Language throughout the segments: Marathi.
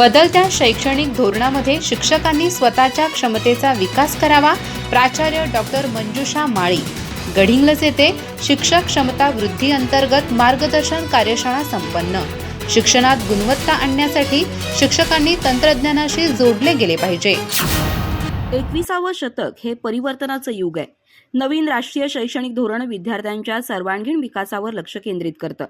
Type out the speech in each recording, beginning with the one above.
बदलत्या शैक्षणिक धोरणामध्ये शिक्षकांनी स्वतःच्या क्षमतेचा विकास करावा प्राचार्य डॉक्टर मंजुषा माळी. गडिंग्लज येथे शिक्षक क्षमता वृद्धी अंतर्गत मार्गदर्शन कार्यशाळा संपन्न. शिक्षणात गुणवत्ता आणण्यासाठी शिक्षकांनी तंत्रज्ञानाशी जोडले गेले पाहिजे. एकविसावं शतक हे परिवर्तनाचं युग आहे. नवीन राष्ट्रीय शैक्षणिक धोरण विद्यार्थ्यांच्या सर्वांगीण विकासावर लक्ष केंद्रित करतं.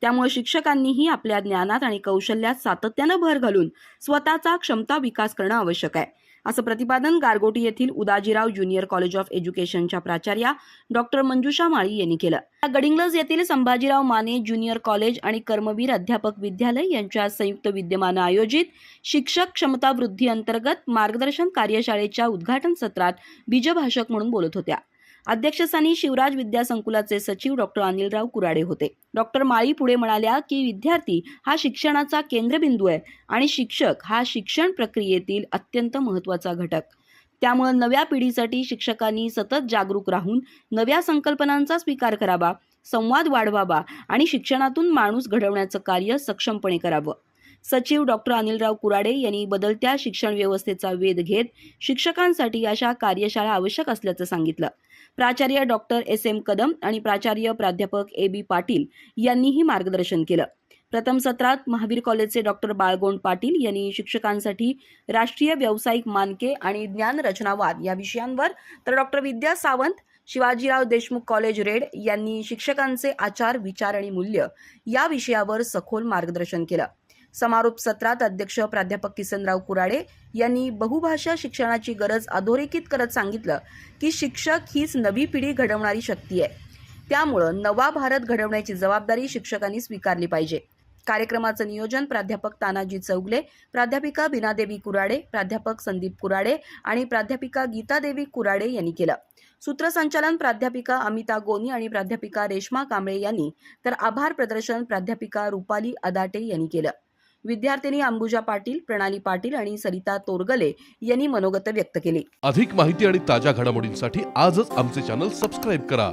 त्यामुळे शिक्षकांनीही आपल्या ज्ञानात आणि कौशल्यात सातत्यानं भर घालून स्वतःचा क्षमता विकास करणं आवश्यक आहे. असं प्रतिपादन गारगोटी येथील उदाजीराव ज्युनियर कॉलेज ऑफ एज्युकेशनच्या प्राचार्या डॉक्टर मंजुषा माळी यांनी केलं. गडिंग्लज येथील संभाजीराव माने ज्युनियर कॉलेज आणि कर्मवीर अध्यापक विद्यालय यांच्या संयुक्त विद्यमानं आयोजित शिक्षक क्षमता वृद्धी अंतर्गत मार्गदर्शन कार्यशाळेच्या उद्घाटन सत्रात बीजभाषक म्हणून बोलत होत्या. अध्यक्षस्थानी शिवराज विद्यासंकुलाचे सचिव डॉक्टर अनिलराव कुराडे होते. डॉक्टर माळी पुढे म्हणाल्या की विद्यार्थी हा शिक्षणाचा केंद्रबिंदू आहे आणि शिक्षक हा शिक्षण प्रक्रियेतील अत्यंत महत्त्वाचा घटक. त्यामुळे नव्या पिढीसाठी शिक्षकांनी सतत जागरूक राहून नव्या संकल्पनांचा स्वीकार करावा संवाद वाढवावा आणि शिक्षणातून माणूस घडवण्याचं कार्य सक्षमपणे करावं. सचिव डॉक्टर अनिलराव कुराडे यांनी बदलत्या शिक्षण व्यवस्थेचा वेध घेत शिक्षकांसाठी अशा कार्यशाळा आवश्यक असल्याचं सांगितलं. प्राचार्य डॉक्टर एस एम कदम आणि प्राचार्य प्राध्यापक ए बी पाटील यांनीही मार्गदर्शन केलं. प्रथम सत्रात महावीर कॉलेजचे डॉक्टर बाळगोंड पाटील यांनी शिक्षकांसाठी राष्ट्रीय व्यावसायिक मानके आणि ज्ञान रचनावाद या विषयांवर तर डॉक्टर विद्या सावंत शिवाजीराव देशमुख कॉलेज रेड यांनी शिक्षकांचे आचार विचार आणि मूल्य या विषयावर सखोल मार्गदर्शन केलं. समारोप सत्रात अध्यक्ष प्राध्यापक किसनराव कुराडे यांनी बहुभाषा शिक्षणाची गरज अधोरेखित करत सांगितलं की शिक्षक हीच नवी पिढी घडवणारी शक्ती आहे. त्यामुळं नवा भारत घडवण्याची जबाबदारी शिक्षकांनी स्वीकारली पाहिजे. कार्यक्रमाचं नियोजन प्राध्यापक तानाजी चौगले प्राध्यापिका बिनादेवी कुराडे प्राध्यापक संदीप कुराडे आणि प्राध्यापिका गीतादेवी कुराडे यांनी केलं. सूत्रसंचालन प्राध्यापिका अमिता गोनी आणि प्राध्यापिका रेश्मा कांबळे यांनी तर आभार प्रदर्शन प्राध्यापिका रुपाली अदाटे यांनी केलं. विद्यार्थिनी अंबुजा पाटील प्रणाली पाटील आणि सरिता तोरगले यांनी मनोगत व्यक्त केली. अधिक माहिती आणि ताज्या घडामोडींसाठी आजच आमचे चॅनल सबस्क्राईब करा.